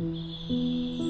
Música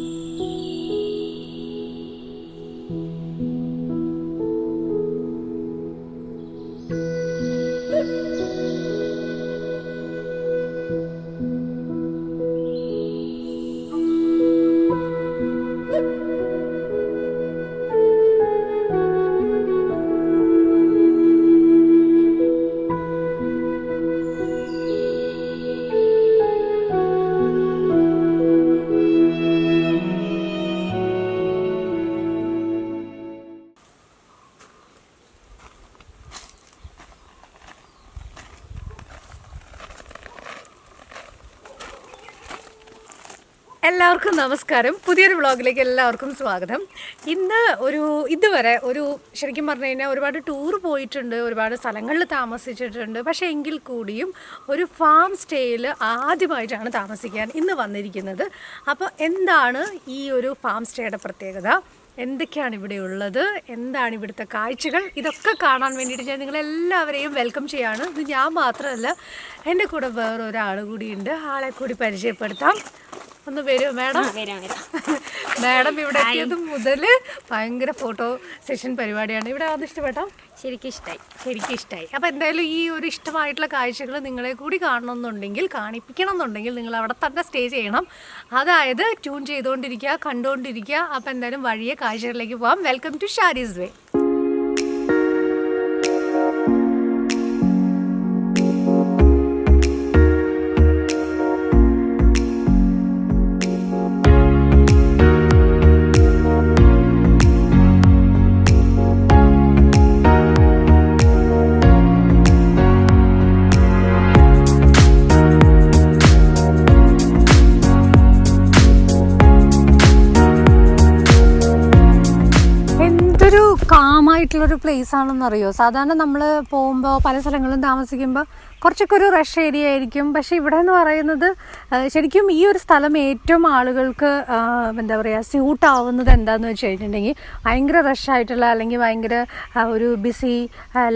എല്ലാവർക്കും നമസ്കാരം. പുതിയൊരു വ്ളോഗിലേക്ക് എല്ലാവർക്കും സ്വാഗതം. ഇന്ന് ഒരു ഇതുവരെ ഒരു ശരിക്കും പറഞ്ഞു കഴിഞ്ഞാൽ ഒരുപാട് ടൂർ പോയിട്ടുണ്ട് ഒരുപാട് സ്ഥലങ്ങളിൽ താമസിച്ചിട്ടുണ്ട്. പക്ഷേ എങ്കിൽ കൂടിയും ഒരു ഫാം സ്റ്റേയിൽ ആദ്യമായിട്ടാണ് താമസിക്കാൻ ഇന്ന് വന്നിരിക്കുന്നത്. അപ്പോൾ എന്താണ് ഈ ഒരു ഫാം സ്റ്റേയുടെ പ്രത്യേകത? എന്തൊക്കെയാണ് ഇവിടെ ഉള്ളത്? എന്താണ് ഇവിടുത്തെ കാഴ്ചകൾ? ഇതൊക്കെ കാണാൻ വേണ്ടിയിട്ട് ഞാൻ നിങ്ങളെല്ലാവരെയും വെൽക്കം ചെയ്യാണ്. ഇത് ഞാൻ മാത്രമല്ല എന്റെ കൂടെ വേറൊരാൾ കൂടിയുണ്ട്. ആളെ കൂടി പരിചയപ്പെടുത്താം. ഒന്ന് വരൂ മാഡം. മാഡം ഇവിടെ എത്തിയത് മുതൽ ഭയങ്കര ഫോട്ടോ സെഷൻ പരിപാടിയാണ്. ഇവിടെ അത് ഇഷ്ടപ്പെട്ടോ? ശരിക്കും ഇഷ്ടമായി ശരിക്കും ഇഷ്ടമായി അപ്പോൾ എന്തായാലും ഈ ഒരു ഇഷ്ടമായിട്ടുള്ള കാഴ്ചകൾ നിങ്ങളെ കൂടി കാണണമെന്നുണ്ടെങ്കിൽ കാണിപ്പിക്കണം എന്നുണ്ടെങ്കിൽ നിങ്ങൾ അവിടെ തന്നെ സ്റ്റേ ചെയ്യണം. അതായത് ട്യൂൺ ചെയ്തുകൊണ്ടിരിക്കുക കണ്ടുകൊണ്ടിരിക്കുക അപ്പോൾ എന്തായാലും വഴിയെ കാഴ്ചകളിലേക്ക് പോകാം വെൽക്കം ടു ഷാരിസ് വേ കാമായിട്ടുള്ളൊരു പ്ലേസ് ആണെന്നറിയോ? സാധാരണ നമ്മൾ പോകുമ്പോൾ പല സ്ഥലങ്ങളും താമസിക്കുമ്പോൾ കുറച്ചൊക്കെ ഒരു റഷ് ഏരിയ ആയിരിക്കും. പക്ഷേ ഇവിടെ എന്ന് പറയുന്നത് ശരിക്കും ഈ ഒരു സ്ഥലം ഏറ്റവും ആളുകൾക്ക് എന്താ പറയുക സ്യൂട്ട് ആവുന്നത് എന്താണെന്ന് വെച്ച് കഴിഞ്ഞിട്ടുണ്ടെങ്കിൽ ഭയങ്കര റഷ് ആയിട്ടുള്ള അല്ലെങ്കിൽ ഭയങ്കര ഒരു ബിസി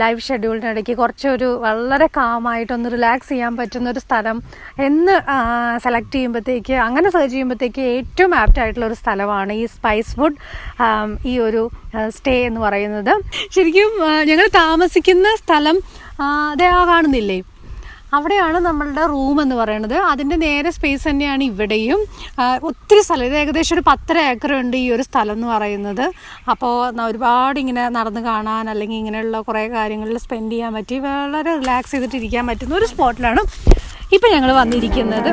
ലൈഫ് ഷെഡ്യൂളിനിടയ്ക്ക് കുറച്ചൊരു വളരെ കാമായിട്ടൊന്ന് റിലാക്സ് ചെയ്യാൻ പറ്റുന്ന ഒരു സ്ഥലം എന്ന് സെലക്ട് ചെയ്യുമ്പോഴത്തേക്ക് അങ്ങനെ സെർച്ച് ചെയ്യുമ്പോഴത്തേക്ക് ഏറ്റവും ആപ്റ്റ് ആയിട്ടുള്ള ഒരു സ്ഥലമാണ് ഈ സ്പൈസ് ഫുഡ് ഈ ഒരു സ്റ്റേ എന്ന് പറയുന്നത്. ശരിക്കും ഞങ്ങൾ താമസിക്കുന്ന സ്ഥലം അതേ ആ കാണുന്നില്ലേ? അവിടെയാണ് നമ്മളുടെ റൂം എന്ന് പറയുന്നത്. അതിന്റെ നേരെ സ്പേസ് തന്നെയാണ് ഇവിടെയും. ഒത്തിരി സ്ഥലം. ഇത് ഏകദേശം ഒരു പത്തര ഏക്കർ ഉണ്ട് ഈ ഒരു സ്ഥലം എന്ന് പറയുന്നത്. അപ്പോൾ ഒരുപാട് ഇങ്ങനെ നടന്ന് കാണാൻ അല്ലെങ്കിൽ ഇങ്ങനെയുള്ള കുറേ കാര്യങ്ങളിൽ സ്പെൻഡ് ചെയ്യാൻ പറ്റി വളരെ റിലാക്സ് ചെയ്തിട്ട് ഇരിക്കാൻ പറ്റുന്ന ഒരു സ്പോട്ടിലാണ് ഇപ്പം ഞങ്ങൾ വന്നിരിക്കുന്നത്.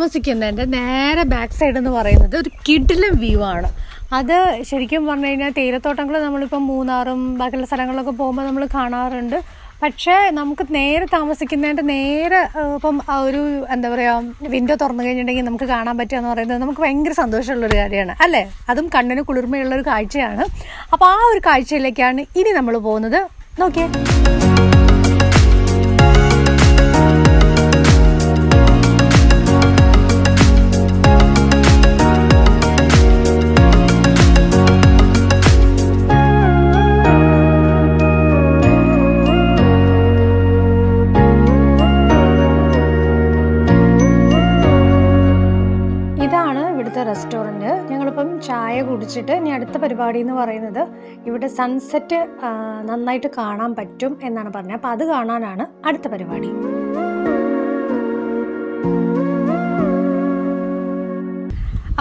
താമസിക്കുന്നതിന്റെ നേരെ ബാക്ക് സൈഡ് എന്ന് പറയുന്നത് ഒരു കിഡിലും വ്യൂ ആണ്. അത് ശരിക്കും പറഞ്ഞു കഴിഞ്ഞാൽ തേയിലത്തോട്ടങ്ങൾ നമ്മളിപ്പം മൂന്നാറും ബാക്കിയുള്ള സ്ഥലങ്ങളിലൊക്കെ പോകുമ്പോൾ നമ്മൾ കാണാറുണ്ട്. പക്ഷേ നമുക്ക് നേരെ താമസിക്കുന്നതിന്റെ നേരെ ഇപ്പം ഒരു എന്താ പറയുക വിൻഡോ തുറന്നു കഴിഞ്ഞിട്ടുണ്ടെങ്കിൽ നമുക്ക് കാണാൻ പറ്റുക എന്ന് പറയുന്നത് നമുക്ക് ഭയങ്കര സന്തോഷമുള്ളൊരു കാര്യമാണ്. അല്ലേ? അതും കണ്ണിന് കുളിർമയുള്ളൊരു കാഴ്ചയാണ്. അപ്പോൾ ആ ഒരു കാഴ്ചയിലേക്കാണ് ഇനി നമ്മൾ പോകുന്നത്. നോക്കിയേ. റെസ്റ്റോറന്റ് ഞങ്ങളിപ്പം ചായ കുടിച്ചിട്ട് ഇനി അടുത്ത പരിപാടി എന്ന് പറയുന്നത് ഇവിടെ സൺസെറ്റ് നന്നായിട്ട് കാണാൻ പറ്റും എന്നാണ് പറഞ്ഞത്. അപ്പോൾ അത് കാണാനാണ് അടുത്ത പരിപാടി.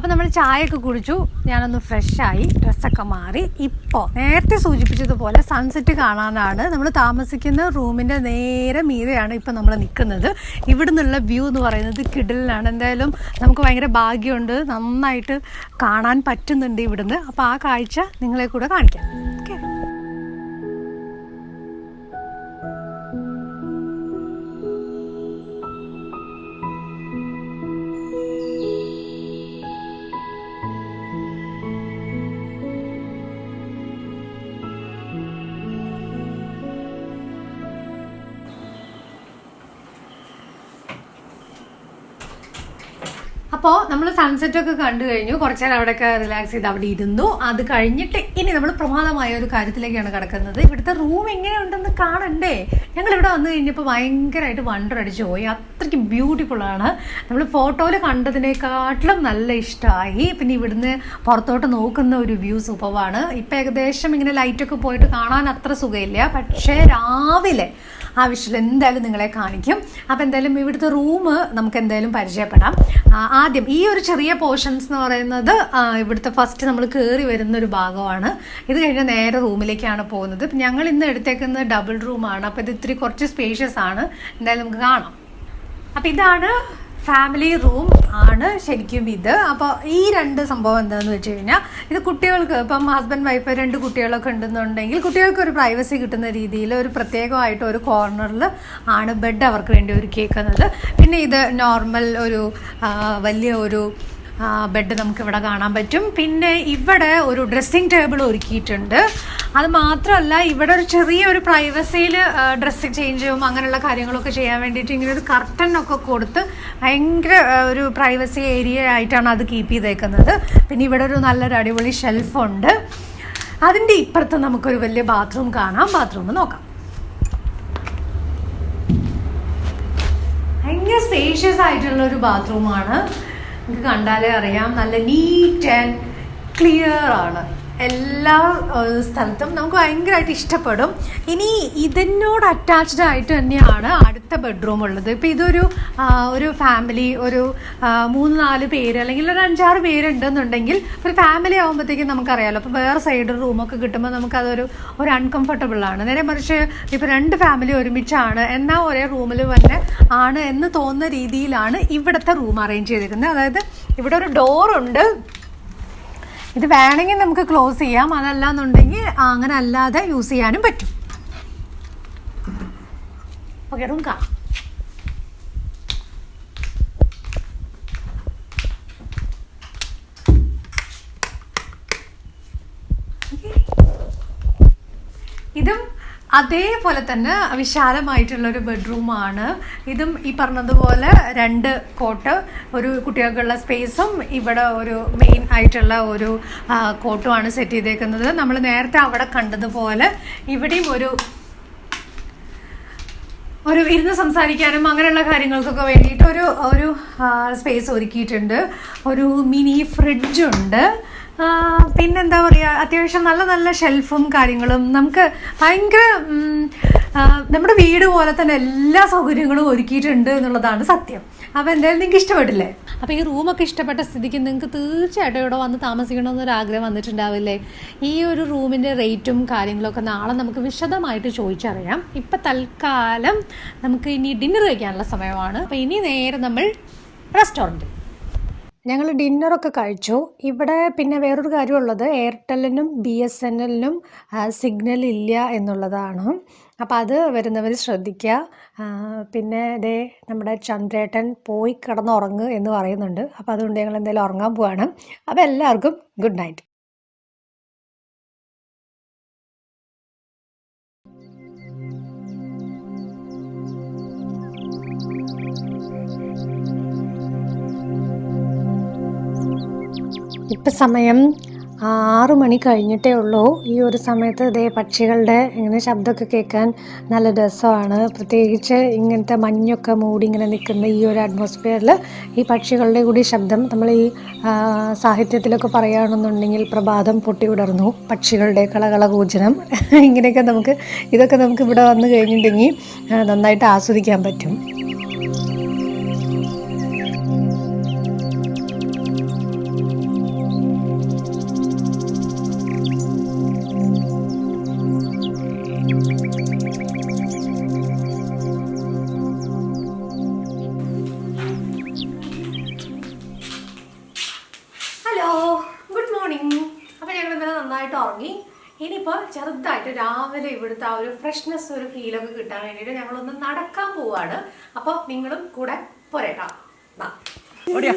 അപ്പോൾ നമ്മൾ ചായയൊക്കെ കുടിച്ചു. ഞാനൊന്ന് ഫ്രഷായി. ഡ്രസ്സൊക്കെ മാറി. ഇപ്പോൾ നേരത്തെ സൂചിപ്പിച്ചതുപോലെ സൺസെറ്റ് കാണാനാണ് നമ്മൾ താമസിക്കുന്ന റൂമിന്റെ നേരെ മീതെയാണ് ഇപ്പോൾ നമ്മൾ നിൽക്കുന്നത് ഇവിടെ നിന്നുള്ള വ്യൂ എന്ന് പറയുന്നത് കിടലിനാണ് എന്തായാലും നമുക്ക് ഭയങ്കര ഭാഗ്യമുണ്ട്. നന്നായിട്ട് കാണാൻ പറ്റുന്നുണ്ട് ഇവിടുന്ന്. അപ്പോൾ ആ കാഴ്ച നിങ്ങളെ കൂടെ കാണിക്കാം. ഓക്കെ അപ്പോൾ നമ്മൾ സൺസെറ്റ് ഒക്കെ കണ്ടു കഴിഞ്ഞു. കുറച്ച് നേരം അവിടെയൊക്കെ റിലാക്സ് ചെയ്ത് അവിടെ ഇരുന്നു. അത് കഴിഞ്ഞിട്ട് ഇനി നമ്മൾ പ്രമാദമായ ഒരു കാര്യത്തിലേക്കാണ് കിടക്കുന്നത്. ഇവിടുത്തെ റൂം എങ്ങനെയുണ്ടെന്ന് കാണണ്ടേ? ഞങ്ങൾ ഇവിടെ വന്നു കഴിഞ്ഞപ്പോൾ ഭയങ്കരമായിട്ട് വണ്ടർ അടിച്ചു പോയി അത്രയ്ക്ക് ബ്യൂട്ടിഫുൾ ആണ്. നമ്മൾ ഫോട്ടോയിൽ കണ്ടതിനേക്കാട്ടിലും നല്ല ഇഷ്ടമായി പിന്നെ ഇവിടുന്ന് പുറത്തോട്ട് നോക്കുന്ന ഒരു വ്യൂ സൂപ്പറാണ് ഇപ്പം ഏകദേശം ഇങ്ങനെ ലൈറ്റൊക്കെ പോയിട്ട് കാണാൻ അത്ര സുഖമില്ല. പക്ഷേ രാവിലെ ആ വിഷയം എന്തായാലും നിങ്ങളെ കാണിക്കും. അപ്പോൾ എന്തായാലും ഇവിടുത്തെ റൂം നമുക്ക് എന്തായാലും പരിചയപ്പെടാം. ആദ്യം ഈ ഒരു ചെറിയ പോർഷൻസ് എന്ന് പറയുന്നത് ഇവിടുത്തെ ഫസ്റ്റ് നമ്മൾ കയറി വരുന്ന ഒരു ഭാഗമാണ്. ഇത് കഴിഞ്ഞാൽ നേരെ റൂമിലേക്കാണ് പോകുന്നത്. ഞങ്ങൾ ഇന്ന് എടുത്തേക്കുന്നത് ഡബിൾ റൂമാണ് അപ്പോൾ ഇത് ഇത്തിരി കുറച്ച് സ്പേഷ്യസ് ആണ്. എന്തായാലും നമുക്ക് കാണാം. അപ്പോൾ ഇതാണ് ഫാമിലി റൂം ആണ് ശരിക്കും ഇത്. അപ്പോൾ ഈ രണ്ട് സംഭവം എന്താണെന്ന് വെച്ച് കഴിഞ്ഞാൽ ഇത് കുട്ടികൾക്ക് ഇപ്പം ഹസ്ബൻഡ് വൈഫ് രണ്ട് കുട്ടികളൊക്കെ ഉണ്ടെന്നുണ്ടെങ്കിൽ കുട്ടികൾക്ക് ഒരു പ്രൈവസി കിട്ടുന്ന രീതിയിൽ ഒരു പ്രത്യേകമായിട്ട് ഒരു കോർണറിൽ ആണ് ബെഡ് അവർക്ക് വേണ്ടി ഒരുക്കിയേക്കുന്നത്. പിന്നെ ഇത് നോർമൽ ഒരു വലിയ ഒരു ബെഡ് നമുക്ക് ഇവിടെ കാണാൻ പറ്റും. പിന്നെ ഇവിടെ ഒരു ഡ്രസ്സിങ് ടേബിൾ ഒരുക്കിയിട്ടുണ്ട്. അത് മാത്രമല്ല ഇവിടെ ഒരു ചെറിയ ഒരു പ്രൈവസിയിൽ ഡ്രസ്സ് ചേഞ്ചും അങ്ങനെയുള്ള കാര്യങ്ങളൊക്കെ ചെയ്യാൻ വേണ്ടിയിട്ട് ഇങ്ങനെ ഒരു കർട്ടൻ ഒക്കെ കൊടുത്ത് ഭയങ്കര ഒരു പ്രൈവസി ഏരിയ ആയിട്ടാണ് അത് കീപ്പ് ചെയ്തേക്കുന്നത്. പിന്നെ ഇവിടെ ഒരു നല്ലൊരു അടിപൊളി ഷെൽഫുണ്ട് അതിന്റെ ഇപ്പുറത്ത് നമുക്കൊരു വലിയ ബാത്റൂം കാണാം. ബാത്റൂം നോക്കാം. ഭയങ്കര സ്പേഷ്യസ് ആയിട്ടുള്ള ഒരു ബാത്റൂമാണ് നിങ്ങൾക്ക് കണ്ടാലേ അറിയാം. നല്ല നീറ്റ് ആൻഡ് ക്ലിയർ ആണ്. എല്ലാ സ്ഥലത്തും നമുക്ക് ഭയങ്കരമായിട്ട് ഇഷ്ടപ്പെടും. ഇനി ഇതിനോട് അറ്റാച്ച്ഡ് ആയിട്ട് തന്നെയാണ് അടുത്ത ബെഡ്റൂം ഉള്ളത്. ഇപ്പോൾ ഇതൊരു ഒരു ഫാമിലി ഒരു മൂന്ന് നാല് പേര് അല്ലെങ്കിൽ ഒരു അഞ്ചാറ് പേരുണ്ടെന്നുണ്ടെങ്കിൽ ഒരു ഫാമിലി ആകുമ്പോഴത്തേക്കും നമുക്കറിയാമല്ലോ അപ്പോൾ വേറെ സൈഡ് റൂമൊക്കെ കിട്ടുമ്പോൾ നമുക്കതൊരു ഒരു അൺകംഫർട്ടബിൾ ആണ്. നേരെ മറിച്ച് ഇപ്പോൾ രണ്ട് ഫാമിലി ഒരുമിച്ചാണ് എന്നാൽ ഒരേ റൂമിൽ തന്നെ ആണ് എന്ന് തോന്നുന്ന രീതിയിലാണ് ഇവിടുത്തെ റൂം അറേഞ്ച് ചെയ്തിരിക്കുന്നത്. അതായത് ഇവിടെ ഒരു ഡോറുണ്ട് ഇത് വേണമെങ്കിൽ നമുക്ക് ക്ലോസ് ചെയ്യാം. അതല്ല എന്നുണ്ടെങ്കിൽ അങ്ങനെ അല്ലാതെ യൂസ് ചെയ്യാനും പറ്റും. ഇതും അതേപോലെ തന്നെ വിശാലമായിട്ടുള്ള ഒരു ബെഡ്റൂമാണ്. ഇതും ഈ പറഞ്ഞതുപോലെ രണ്ട് കോട്ട്. ഒരു കുട്ടികൾക്കുള്ള സ്പേസും ഇവിടെ ഒരു മെയിൻ ആയിട്ടുള്ള ഒരു കോട്ടുമാണ് സെറ്റ് ചെയ്തേക്കുന്നത്. നമ്മൾ നേരത്തെ അവിടെ കണ്ടതുപോലെ ഇവിടെയും ഒരു ഒരു ഇരുന്ന് സംസാരിക്കാനും അങ്ങനെയുള്ള കാര്യങ്ങൾക്കൊക്കെ വേണ്ടിയിട്ട് ഒരു ഒരു സ്പേസ് ഒരുക്കിയിട്ടുണ്ട്. ഒരു മിനി ഫ്രിഡ്ജുണ്ട് പിന്നെന്താ പറയുക അത്യാവശ്യം നല്ല നല്ല ഷെൽഫും കാര്യങ്ങളും. നമുക്ക് ഭയങ്കര നമ്മുടെ വീട് പോലെ തന്നെ എല്ലാ സൗകര്യങ്ങളും ഒരുക്കിയിട്ടുണ്ട് എന്നുള്ളതാണ് സത്യം. അപ്പോൾ എന്തായാലും നിങ്ങൾക്ക് ഇഷ്ടപ്പെട്ടില്ലേ? അപ്പോൾ ഈ റൂമൊക്കെ ഇഷ്ടപ്പെട്ട സ്ഥിതിക്ക് നിങ്ങൾക്ക് തീർച്ചയായിട്ടും ഇവിടെ വന്ന് താമസിക്കണമെന്നൊരു ആഗ്രഹം വന്നിട്ടുണ്ടാവില്ലേ? ഈ ഒരു റൂമിന്റെ റേറ്റും കാര്യങ്ങളൊക്കെ നാളെ നമുക്ക് വിശദമായിട്ട് ചോദിച്ചറിയാം. ഇപ്പം തൽക്കാലം നമുക്ക് ഇനി ഡിന്നർ കഴിക്കാനുള്ള സമയമാണ്. അപ്പോൾ ഇനി നേരെ നമ്മൾ റെസ്റ്റോറന്റ് ഞങ്ങൾ ഡിന്നറൊക്കെ കഴിച്ചു. ഇവിടെ പിന്നെ വേറൊരു കാര്യമുള്ളത് എയർടെല്ലിനും ബി എസ് എൻ എല്ലിനും സിഗ്നൽ ഇല്ല എന്നുള്ളതാണ്. അപ്പം അത് വരുന്നവർ ശ്രദ്ധിക്കുക പിന്നെ ഇതേ നമ്മുടെ ചന്ദ്രേട്ടൻ പോയി കിടന്നുറങ്ങ് എന്ന് പറയുന്നുണ്ട്. അപ്പോൾ അതുകൊണ്ട് ഞങ്ങൾ എന്തായാലും ഉറങ്ങാൻ പോവാണ്. അപ്പോൾ എല്ലാവർക്കും ഗുഡ് നൈറ്റ് ഇപ്പം സമയം ആറു മണി കഴിഞ്ഞിട്ടേ ഉള്ളൂ. ഈ ഒരു സമയത്ത് ഇതേ പക്ഷികളുടെ ഇങ്ങനെ ശബ്ദമൊക്കെ കേൾക്കാൻ നല്ല രസമാണ്. പ്രത്യേകിച്ച് ഇങ്ങനത്തെ മഞ്ഞൊക്കെ മൂടി ഇങ്ങനെ നിൽക്കുന്ന ഈ ഒരു അറ്റ്മോസ്ഫിയറിൽ ഈ പക്ഷികളുടെ കൂടി ശബ്ദം നമ്മൾ ഈ സാഹിത്യത്തിലൊക്കെ പറയുകയാണെന്നുണ്ടെങ്കിൽ പ്രഭാതം പൊട്ടി വിടർന്നു പക്ഷികളുടെ കളകള കൂജനം. ഇങ്ങനെയൊക്കെ നമുക്ക് ഇതൊക്കെ നമുക്ക് ഇവിടെ വന്നു കഴിഞ്ഞിട്ടുണ്ടെങ്കിൽ നന്നായിട്ട് ആസ്വദിക്കാൻ പറ്റും. രാവിലെ ഇവിടുത്തെ ആ ഒരു ഫ്രഷ്നെസ് ഒരു ഫീലൊക്കെ കിട്ടാൻ വേണ്ടിയിട്ട് ഞങ്ങളൊന്ന് നടക്കാൻ പോവാണ്. അപ്പോൾ നിങ്ങളും കൂടെ പോരേട്ടാ. വാ. ഓടിയോ.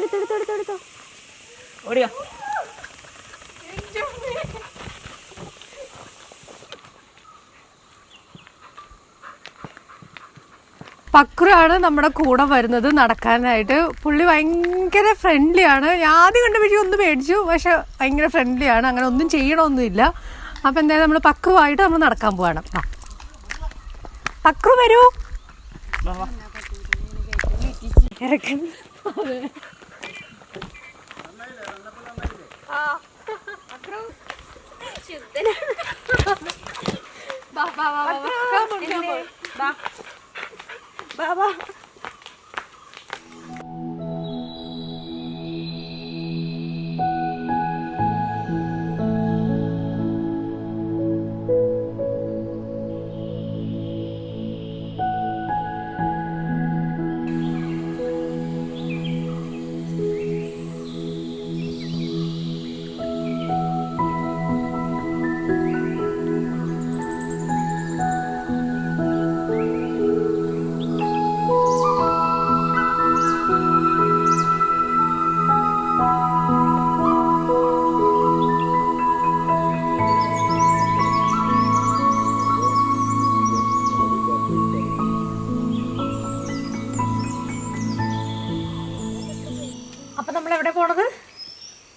പക്രുവാണ് നമ്മുടെ കൂടെ വരുന്നത് നടക്കാനായിട്ട്. പുള്ളി ഭയങ്കര ഫ്രണ്ട്ലി ആണ്. ഞാൻ ആദ്യം കണ്ട ഒന്ന് മേടിച്ചു പക്ഷെ ഭയങ്കര ഫ്രണ്ട്ലി ആണ്. അങ്ങനെ ഒന്നും ചെയ്യണമൊന്നുമില്ല. അപ്പം എന്തായാലും നമ്മൾ പക്രുവായിട്ട് നമ്മൾ നടക്കാൻ പോവാണ്. പക്രു വരൂ. ബാബാ ബാബാ.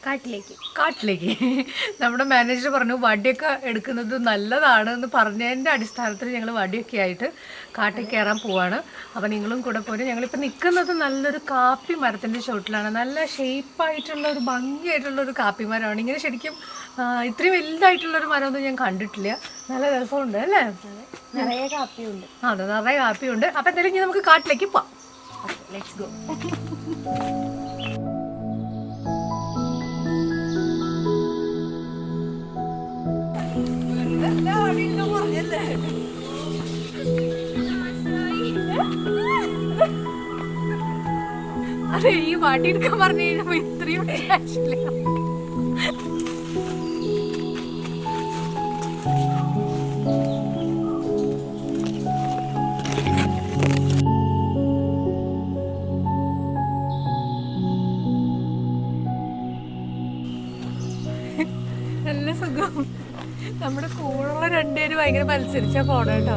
കാട്ടിലേക്ക്. കാട്ടിലേക്ക്. നമ്മുടെ മാനേജർ പറഞ്ഞു വടിയൊക്കെ എടുക്കുന്നത് നല്ലതാണ് എന്ന് പറഞ്ഞതിന്റെ അടിസ്ഥാനത്തിൽ ഞങ്ങൾ വടിയൊക്കെ ആയിട്ട് കാട്ടിൽ കയറാൻ പോവാണ്. അപ്പോൾ നിങ്ങളും കൂടെ പോരും. ഞങ്ങളിപ്പോൾ നിൽക്കുന്നത് നല്ലൊരു കാപ്പി മരത്തിന്റെ ചുവട്ടിലാണ്. നല്ല ഷേപ്പായിട്ടുള്ള ഒരു ഭംഗിയായിട്ടുള്ള ഒരു കാപ്പി മരമാണ് ഇങ്ങനെ ശരിക്കും ഇത്രയും വലുതായിട്ടുള്ള ഒരു മരമൊന്നും ഞാൻ കണ്ടിട്ടില്ല. നല്ല രസമുണ്ട് അല്ലേ? നിറയെ കാപ്പിയുണ്ട്. അതെ നിറയെ കാപ്പിയുണ്ട്. അപ്പോൾ എന്തായാലും ഇനി നമുക്ക് കാട്ടിലേക്ക് പോവാം. ലെറ്റ്സ് ഗോ അതെ ഈ വാട്ടിയെടുക്കാൻ പറഞ്ഞു കഴിഞ്ഞപ്പോ ഇത്രയും ഭയങ്കര പോണേട്ടോ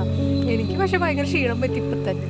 എനിക്ക് പക്ഷെ ഭയങ്കര ക്ഷീണം പറ്റി ഇപ്പൊ തന്നെ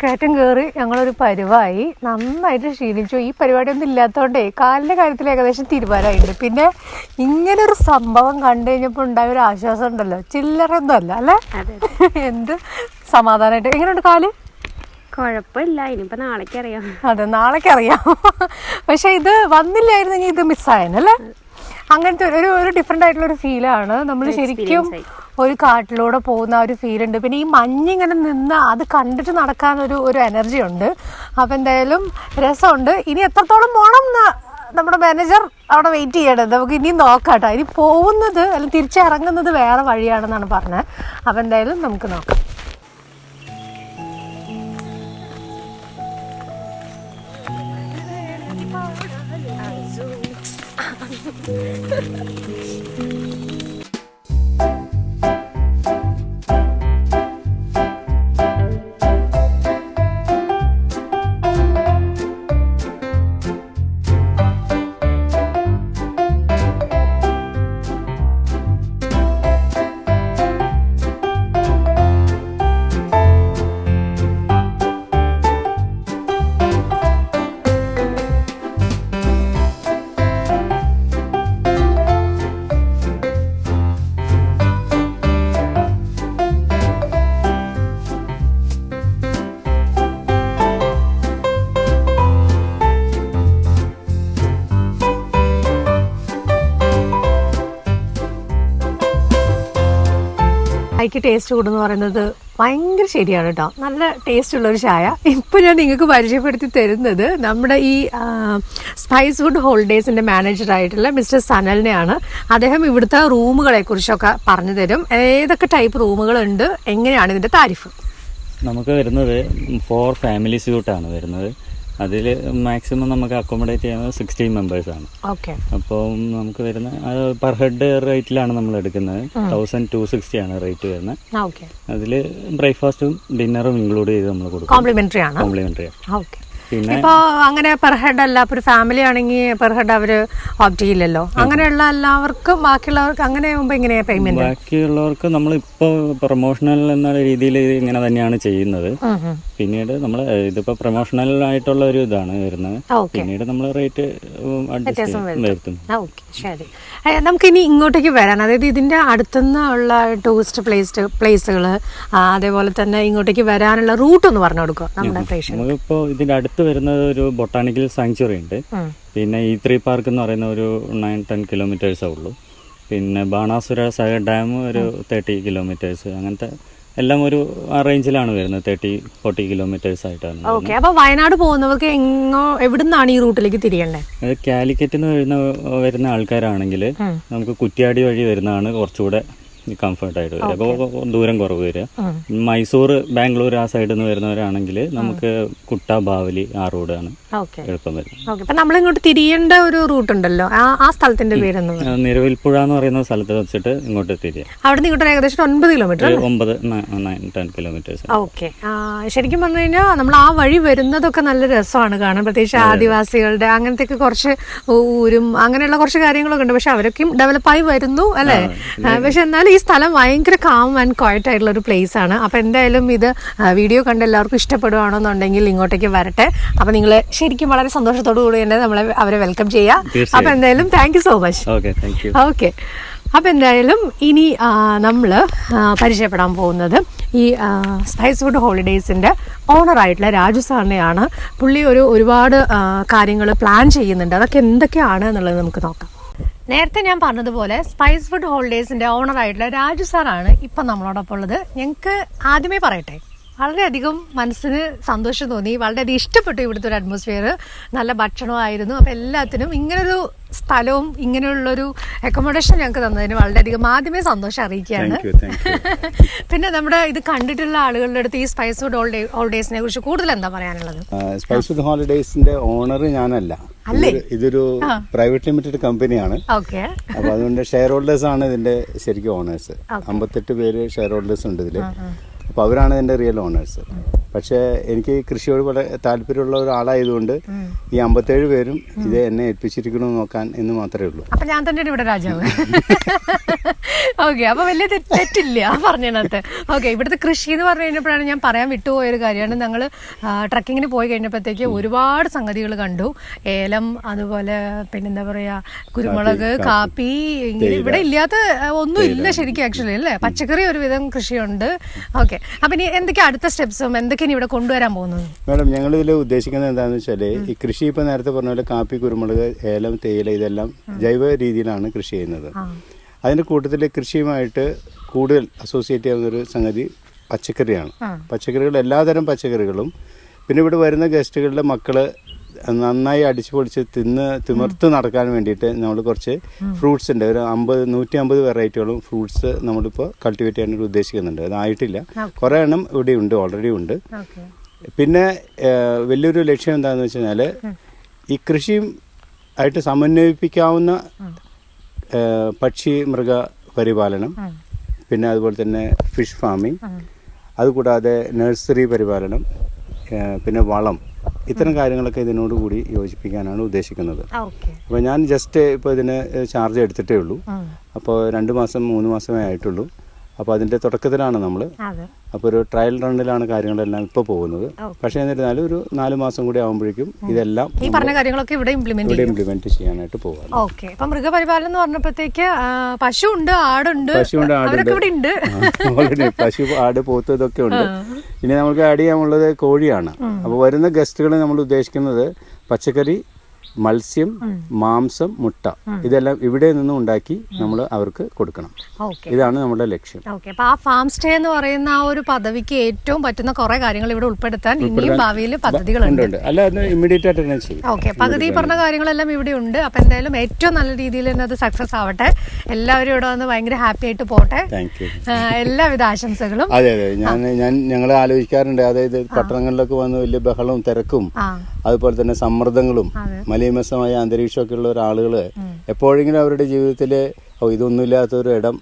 കയറ്റം കയറി ഞങ്ങളൊരു പരിവായി നന്നായിട്ട് ക്ഷീണിച്ചു ഈ പരിപാടിയൊന്നും ഇല്ലാത്തതുകൊണ്ടേ കാലിന്റെ കാര്യത്തിൽ ഏകദേശം തീരുമാനമായിട്ടുണ്ട്. പിന്നെ ഇങ്ങനൊരു ഒരു സംഭവം കണ്ടു കഴിഞ്ഞപ്പോൾ ഉണ്ടായ ഒരു ആശ്വാസം ഉണ്ടല്ലോ. ചില്ലറൊന്നും അല്ല അല്ലേ? എന്ത് സമാധാനമായിട്ട്. എങ്ങനെയുണ്ട് കാൽ? കുഴപ്പമില്ല. ഇനിയിപ്പോൾ നാളേക്ക് അറിയാം. അതെ നാളേക്ക് അറിയാം. പക്ഷെ ഇത് വന്നില്ലായിരുന്നെങ്കിൽ ഇത് മിസ്സായനല്ലേ അങ്ങനത്തെ ഒരു ഒരു ഡിഫറെന്റ് ആയിട്ടുള്ള ഒരു ഫീലാണ് നമ്മൾ ശരിക്കും. ഒരു കാട്ടിലൂടെ പോകുന്ന ഒരു ഫീൽ ഉണ്ട്. പിന്നെ ഈ മഞ്ഞിങ്ങനെ നിന്ന് അത് കണ്ടിട്ട് നടക്കാൻ ഒരു ഒരു എനർജി ഉണ്ട്. അപ്പം എന്തായാലും രസമുണ്ട്. ഇനി എത്രത്തോളം പോകണം എന്ന് നമ്മുടെ മാനേജർ അവിടെ വെയിറ്റ് ചെയ്യണത് നമുക്ക് ഇനി നോക്കാം ഇനി പോകുന്നത് അല്ലെങ്കിൽ തിരിച്ചിറങ്ങുന്നത് വേറെ വഴിയാണെന്നാണ് പറഞ്ഞത്. അപ്പം എന്തായാലും നമുക്ക് നോക്കാം. ചായക്ക് ടേസ്റ്റ് കൂടുന്ന് പറയുന്നത് ഭയങ്കര ശരിയാണ് കേട്ടോ നല്ല ടേസ്റ്റ് ഉള്ള ഒരു ചായ. ഇപ്പൊ ഞാൻ നിങ്ങൾക്ക് പരിചയപ്പെടുത്തി തരുന്നത് നമ്മുടെ ഈ സ്പൈസ് ഫുഡ് മാനേജർ ആയിട്ടുള്ള മിസ്റ്റർ സനലിനെയാണ്. അദ്ദേഹം ഇവിടുത്തെ റൂമുകളെ കുറിച്ചൊക്കെ പറഞ്ഞു തരും. ഏതൊക്കെ ടൈപ്പ് റൂമുകളുണ്ട്? എങ്ങനെയാണ് ഇതിന്റെ താരിഫ്? നമുക്ക് വരുന്നത് ഫോർ ഫാമിലി സ്യൂട്ടാണ് വരുന്നത്. അതിൽ മാക്സിമം നമുക്ക് അക്കോമഡേറ്റ് ചെയ്യുന്നത് സിക്സ്റ്റീൻ മെമ്പേഴ്സാണ് ഓക്കെ അപ്പോൾ നമുക്ക് വരുന്ന പെർ ഹെഡ് റേറ്റിലാണ് നമ്മൾ എടുക്കുന്നത്. തൗസൻഡ് ടു സിക്സ്റ്റി ആണ് റേറ്റ് വരുന്നത്. അതിൽ ബ്രേക്ക്ഫാസ്റ്റും ഡിന്നറും ഇൻക്ലൂഡ് ചെയ്ത് നമ്മൾ കൊടുക്കും. കോംപ്ലിമെന്ററി ആണ്. കോംപ്ലിമെന്ററി ഓക്കെ പിന്നെ ഇപ്പൊ അങ്ങനെ പെർ ഹെഡ് അല്ല ഇപ്പൊ ഒരു ഫാമിലി ആണെങ്കിൽ പെർ ഹെഡ് അവർ ഓപ്റ്റ് ചെയ്യില്ലല്ലോ. അങ്ങനെയുള്ള എല്ലാവർക്കും ബാക്കിയുള്ളവർക്ക് അങ്ങനെ ആകുമ്പോ എങ്ങനെയാ പേയ്മെന്റ് ബാക്കിയുള്ളവർക്ക് നമ്മൾ നമ്മളിപ്പോൾ പ്രൊമോഷണൽ എന്ന രീതിയിൽ ഇങ്ങനെ തന്നെയാണ് ചെയ്യുന്നത്. പിന്നീട് നമ്മൾ ഇതിപ്പോ പ്രൊമോഷണൽ ആയിട്ടുള്ള ഒരു ഇതാണ് വരുന്നത്. പിന്നീട് നമ്മൾ റേറ്റ് വരുത്തും. ശരി. നമുക്ക് ഇനി ഇങ്ങോട്ടേക്ക് വരാൻ അതായത് ഇതിന്റെ അടുത്തുനിന്ന് ഉള്ള ടൂറിസ്റ്റ് പ്ലേസ് പ്ലേസുകൾ അതേപോലെ തന്നെ ഇങ്ങോട്ടേക്ക് വരാനുള്ള റൂട്ട് ഒന്ന് പറഞ്ഞു കൊടുക്കുക നമ്മുടെ പ്രേക്ഷകർ ഇതിന്റെ അടുത്ത് വരുന്നത് ഒരു ബൊട്ടാണിക്കൽ സാങ്ച്വറി ഉണ്ട്. പിന്നെ ഈ ത്രീ പാർക്ക് എന്ന് പറയുന്ന ഒരു നയൻ ടെൻ കിലോമീറ്റേഴ്സേ ഉള്ളൂ. പിന്നെ ബാണാസുര സാഗർ ഡാം ഒരു തേർട്ടി കിലോമീറ്റേഴ്സ് അങ്ങനത്തെ എല്ലാം ഒരു റേഞ്ചിലാണ് വരുന്നത്. തേർട്ടി ഫോർട്ടി കിലോമീറ്റേഴ്സ് ആയിട്ടാണ്. ഓക്കെ അപ്പൊ വയനാട് പോകുന്നവർക്ക് എങ്ങോ എവിടുന്നാണ് ഈ റൂട്ടിലേക്ക് തിരിയേണ്ടത് കാലിക്കറ്റിൽ നിന്ന് വരുന്ന വരുന്ന ആൾക്കാരാണെങ്കിൽ നമുക്ക് കുറ്റ്യാടി വഴി വരുന്നതാണ് കുറച്ചുകൂടെ കംഫർട്ട് ആയിട്ട് വരിക. അപ്പോൾ ദൂരം കുറവ് വരിക. മൈസൂർ ബാംഗ്ലൂർ ആ സൈഡിൽ നിന്ന് വരുന്നവരാണെങ്കിൽ നമുക്ക് കുട്ട ബാവലി ആ റോഡാണ് എളുപ്പം വരുന്നത് നമ്മൾ ഇങ്ങോട്ട് തിരിയേണ്ട ഒരു റൂട്ട് ഉണ്ടല്ലോ. ആ സ്ഥലത്തിന്റെ ആ, നിരവിൽപ്പുഴ എന്ന് പറയുന്ന സ്ഥലത്ത് വെച്ചിട്ട് ഇങ്ങോട്ട് തിരിയാം. അവിടെ നിന്ന് ഇങ്ങോട്ട് ഏകദേശം ഒൻപത് കിലോമീറ്റർ ഒമ്പത് ടെൻ കിലോമീറ്റേഴ്സ് ഓക്കെ ശരിക്കും പറഞ്ഞു കഴിഞ്ഞാൽ നമ്മൾ ആ വഴി വരുന്നതൊക്കെ നല്ല രസമാണ് കാണാൻ. പ്രത്യേകിച്ച് ആദിവാസികളുടെ അങ്ങനത്തെ കുറച്ച് ഊരും അങ്ങനെയുള്ള കുറച്ച് കാര്യങ്ങളൊക്കെ ഉണ്ട്. പക്ഷെ അവരൊക്കെയും ഡെവലപ്പായി വരുന്നു അല്ലേ? പക്ഷെ എന്നാലും ഈ സ്ഥലം ഭയങ്കര കാം ആൻഡ് ക്വയറ്റ് ആയിട്ടുള്ള ഒരു പ്ലേസ് ആണ്. അപ്പൊ എന്തായാലും ഇത് വീഡിയോ കണ്ട് എല്ലാവർക്കും ഇഷ്ടപ്പെടുകയാണെന്നുണ്ടെങ്കിൽ ഇങ്ങോട്ടേക്ക് വരട്ടെ. അപ്പൊ നിങ്ങൾ ശരിക്കും വളരെ സന്തോഷത്തോടു കൂടി തന്നെ നമ്മളെ അവരെ വെൽക്കം ചെയ്യാം. അപ്പോൾ അപ്പൊ എന്തായാലും thank you so much okay thank you okay അപ്പം എന്തായാലും ഇനി നമ്മൾ പരിചയപ്പെടാൻ പോകുന്നത് ഈ സ്പൈസ് ഫുഡ് ഹോളിഡേയ്സിന്റെ ഓണറായിട്ടുള്ള രാജു സാറിനെയാണ്. പുള്ളി ഒരു ഒരുപാട് കാര്യങ്ങൾ പ്ലാൻ ചെയ്യുന്നുണ്ട്. അതൊക്കെ എന്തൊക്കെയാണ് എന്നുള്ളത് നമുക്ക് നോക്കാം. നേരത്തെ ഞാൻ പറഞ്ഞതുപോലെ സ്പൈസ് ഫുഡ് ഹോൾഡേഴ്സിന്റെ ഹോളിഡേയ്സിന്റെ ഓണറായിട്ടുള്ള രാജു സാറാണ് ഇപ്പം നമ്മളോടൊപ്പം ഉള്ളത്. ഞങ്ങൾക്ക് ആദ്യമേ പറയട്ടെ വളരെയധികം മനസ്സിന് സന്തോഷം തോന്നി. വളരെയധികം ഇഷ്ടപ്പെട്ടു ഇവിടുത്തെ ഒരു അറ്റ്മോസ്ഫിയർ നല്ല ഭക്ഷണമായിരുന്നു. അപ്പോൾ എല്ലാത്തിനും ഇങ്ങനൊരു സ്ഥലവും ഇങ്ങനെയുള്ളൊരു അക്കോമഡേഷൻ ഞങ്ങൾക്ക് തന്നതിന് വളരെയധികം ആദ്യമേ സന്തോഷം അറിയിക്കുകയാണ്. പിന്നെ നമ്മുടെ ഇത് കണ്ടിട്ടുള്ള ആളുകളുടെ അടുത്ത് ഈ സ്പൈസ് ഫുഡ് ഹോളിഡേസിനെ കുറിച്ച് കൂടുതൽ എന്താ പറയാനുള്ളത്? സ്പൈസ് ഫുഡ് ഹോളിഡേസിന്റെ ഓണർ ഞാനല്ല. ഇതൊരു- പ്രൈവറ്റ് ലിമിറ്റഡ് കമ്പനിയാണ് ഓക്കെ അപ്പൊ അതുകൊണ്ട് ഷെയർ ഹോൾഡേഴ്സ് ആണ് ഇതിന്റെ ശരിക്കും ഓണേഴ്സ് അമ്പത്തെട്ട് പേര് ഷെയർ ഹോൾഡേഴ്സ് ഉണ്ട് ഇതിൽ. അപ്പൊ അവരാണ് എന്റെ റിയൽ ഓണേഴ്സ് പക്ഷേ എനിക്ക് കൃഷിയോട് വളരെ താല്പര്യമുള്ള ഒരാളായതുകൊണ്ട് ഈ അമ്പത്തേഴ് പേരും ഇത് എന്നെ ഏൽപ്പിച്ചിരിക്കണമെന്ന് നോക്കാൻ എന്ന് മാത്രമേ ഉള്ളൂ. അപ്പൊ ഞാൻ തന്നെയാണ് ഇവിടെ രാജാവ്. ഓക്കെ അപ്പൊ വലിയ തെറ്റ് തെറ്റില്ല പറഞ്ഞതിനകത്ത്. ഓക്കെ ഇവിടുത്തെ കൃഷി എന്ന് പറഞ്ഞു കഴിഞ്ഞപ്പോഴാണ് ഞാൻ പറയാൻ വിട്ടുപോയ ഒരു കാര്യമാണ് ഞങ്ങൾ ട്രക്കിങ്ങിന് പോയി കഴിഞ്ഞപ്പോഴത്തേക്ക് ഒരുപാട് സംഗതികൾ കണ്ടു. ഏലം അതുപോലെ പിന്നെന്താ പറയുക കുരുമുളക് കാപ്പി ഇവിടെ ഇല്ലാത്ത ഒന്നും ഇല്ല ശരിക്കും ആക്ച്വലി അല്ലേ? പച്ചക്കറി ഒരുവിധം കൃഷിയുണ്ട്. ഓക്കെ അപ്പൊ ഇനി എന്തൊക്കെയാ അടുത്ത സ്റ്റെപ്സും എന്തൊക്കെയാണ് ഇവിടെ കൊണ്ടുവരാൻ പോകുന്നത്? മാഡം ഞങ്ങൾ ഇതിൽ ഉദ്ദേശിക്കുന്നത് എന്താണെന്ന് വെച്ചാൽ ഈ കൃഷി ഇപ്പൊ നേരത്തെ പറഞ്ഞ പോലെ കാപ്പി കുരുമുളക് ഏലം തേയില ഇതെല്ലാം ജൈവ രീതിയിലാണ് കൃഷി ചെയ്യുന്നത്. അതിന്റെ കൂട്ടത്തിൽ കൃഷിയുമായിട്ട് കൂടുതൽ അസോസിയേറ്റ് ചെയ്യുന്ന ഒരു സംഗതി പച്ചക്കറിയാണ്. പച്ചക്കറികൾ എല്ലാതരം പച്ചക്കറികളും പിന്നെ ഇവിടെ വരുന്ന ഗസ്റ്റുകളുടെ മക്കൾ നന്നായി അടിച്ചു പൊളിച്ച് തിന്ന് തിമിർത്ത് നടക്കാൻ വേണ്ടിയിട്ട് നമ്മൾ കുറച്ച് ഫ്രൂട്ട്സ് ഉണ്ട്. ഒരു അമ്പത് നൂറ്റി അമ്പത് വെറൈറ്റികളും ഫ്രൂട്ട്സ് നമ്മളിപ്പോൾ കൾട്ടിവേറ്റ് ചെയ്യാനായിട്ട് ഉദ്ദേശിക്കുന്നുണ്ട്. അതായിട്ടില്ല കുറേ എണ്ണം ഇവിടെ ഉണ്ട് ഓൾറെഡി ഉണ്ട്. പിന്നെ വലിയൊരു ലക്ഷ്യം എന്താണെന്ന് വെച്ച് കഴിഞ്ഞാൽ ഈ കൃഷിയും ആയിട്ട് സമന്വയിപ്പിക്കാവുന്ന പക്ഷി മൃഗ പരിപാലനം പിന്നെ അതുപോലെ തന്നെ ഫിഷ് ഫാമിംഗ് അതുകൂടാതെ നഴ്സറി പരിപാലനം പിന്നെ വളം. ഇത്തരം കാര്യങ്ങളൊക്കെ ഇതിനോട് കൂടി യോജിപ്പിക്കാനാണ് ഉദ്ദേശിക്കുന്നത്. അപ്പൊ അപ്പോൾ ഞാൻ ജസ്റ്റ് ഇപ്പൊ ഇതിന് ചാർജ് എടുത്തിട്ടേ ഉള്ളൂ. അപ്പോൾ രണ്ട് മാസം മൂന്ന് മാസമേ ആയിട്ടുള്ളൂ. അപ്പോൾ അതിന്റെ തുടക്കത്തിലാണ് നമ്മൾ അപ്പോൾ ഒരു ട്രയൽ റണ്ണിലാണ് കാര്യങ്ങളെല്ലാം ഇപ്പോൾ പോകുന്നത്. പക്ഷേ എന്നിരുന്നാലും ഒരു നാല് മാസം കൂടി ആകുമ്പോഴേക്കും ഇതെല്ലാം ഈ പറഞ്ഞ കാര്യങ്ങളൊക്കെ ഇവിടെ ഇംപ്ലിമെന്റ് ഇവിടെ ഇംപ്ലിമെന്റ് ചെയ്യാനായിട്ട് പോകാം ഓക്കെ. അപ്പോൾ മൃഗപരിപാലനം എന്ന് പറഞ്ഞപ്പോഴത്തേക്ക് പശു ഉണ്ട് ആടുണ്ട് പശുണ്ട് ഉണ്ട്. ഓൾറെഡി പശു ആട് പോത്ത് ഇതൊക്കെ ഉണ്ട്. ഇനി നമുക്ക് ആഡ് ചെയ്യാനുള്ളത് കോഴിയാണ്. അപ്പോൾ വരുന്ന ഗസ്റ്റുകൾ നമ്മൾ ഉദ്ദേശിക്കുന്നത് പച്ചക്കറി മത്സ്യം മാംസം മുട്ട. ഇതെല്ലാം ഇവിടെ നിന്നും ഉണ്ടാക്കി നമ്മൾ അവർക്ക് കൊടുക്കണം. ഇതാണ് നമ്മുടെ ലക്ഷ്യം. അപ്പൊ ആ ഫാം സ്റ്റേ എന്ന് പറയുന്ന ആ ഒരു പദവിക്ക് ഏറ്റവും പറ്റുന്ന കുറെ കാര്യങ്ങൾ ഇവിടെ ഉൾപ്പെടുത്താൻ ഇനിയും ഭാവിയിൽ പദ്ധതികളുണ്ട്. അല്ല ഇമ്മീഡിയറ്റ് ആയിട്ട് തന്നെ ചെയ്യും. ഓക്കെ. പകുതി പറഞ്ഞ കാര്യങ്ങളെല്ലാം ഇവിടെ ഉണ്ട്. അപ്പൊ എന്തായാലും ഏറ്റവും നല്ല രീതിയിൽ തന്നെ അത് സക്സസ് ആവട്ടെ. എല്ലാവരും ഇവിടെ വന്ന് ഭയങ്കര ഹാപ്പി ആയിട്ട് പോട്ടെ. എല്ലാവിധ ആശംസകളും. അതെ അതെ. ഞാൻ ഞാൻ ഞങ്ങൾ ആലോചിക്കാറുണ്ട്. അതായത് പട്ടണങ്ങളിലൊക്കെ വന്ന് വലിയ ബഹളവും തിരക്കും. അതുപോലെ തന്നെ സമ്മർദ്ദങ്ങളും മലീമസമായ അന്തരീക്ഷമൊക്കെ ഉള്ള ഒരാളുകൾ എപ്പോഴെങ്കിലും അവരുടെ ജീവിതത്തിൽ ഇതൊന്നുമില്ലാത്തൊരു ഇടം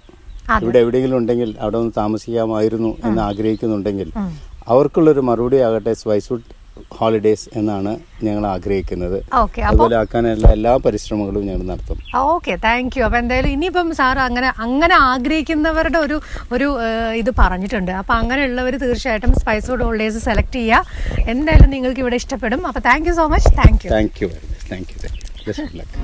ഇവിടെ എവിടെയെങ്കിലും ഉണ്ടെങ്കിൽ അവിടെ ഒന്ന് താമസിക്കാമായിരുന്നു എന്ന് ആഗ്രഹിക്കുന്നുണ്ടെങ്കിൽ അവർക്കുള്ളൊരു മറുപടി ആകട്ടെ സ്വൈസ്വുഡ് ഹോളിഡേസ് എന്നാണ് ഞങ്ങൾ ആഗ്രഹിക്കുന്നത്. അതുപോലെ ആക്കാനുള്ള എല്ലാ പരിശ്രമങ്ങളും ഞങ്ങൾ നടത്തും. ഓക്കെ താങ്ക് യു അപ്പോൾ എന്തായാലും ഇനിയിപ്പം സാർ അങ്ങനെ അങ്ങനെ ആഗ്രഹിക്കുന്നവരുടെ ഒരു ഒരു ഇത് പറഞ്ഞിട്ടുണ്ട്. അപ്പോൾ അങ്ങനെയുള്ളവർ തീർച്ചയായിട്ടും സ്പൈസ് ഫുഡ് ഹോളിഡേസ് സെലക്ട് ചെയ്യുക എന്തായാലും നിങ്ങൾക്ക് ഇവിടെ ഇഷ്ടപ്പെടും. അപ്പോൾ thank so much thank you thank you thank you thank you best luck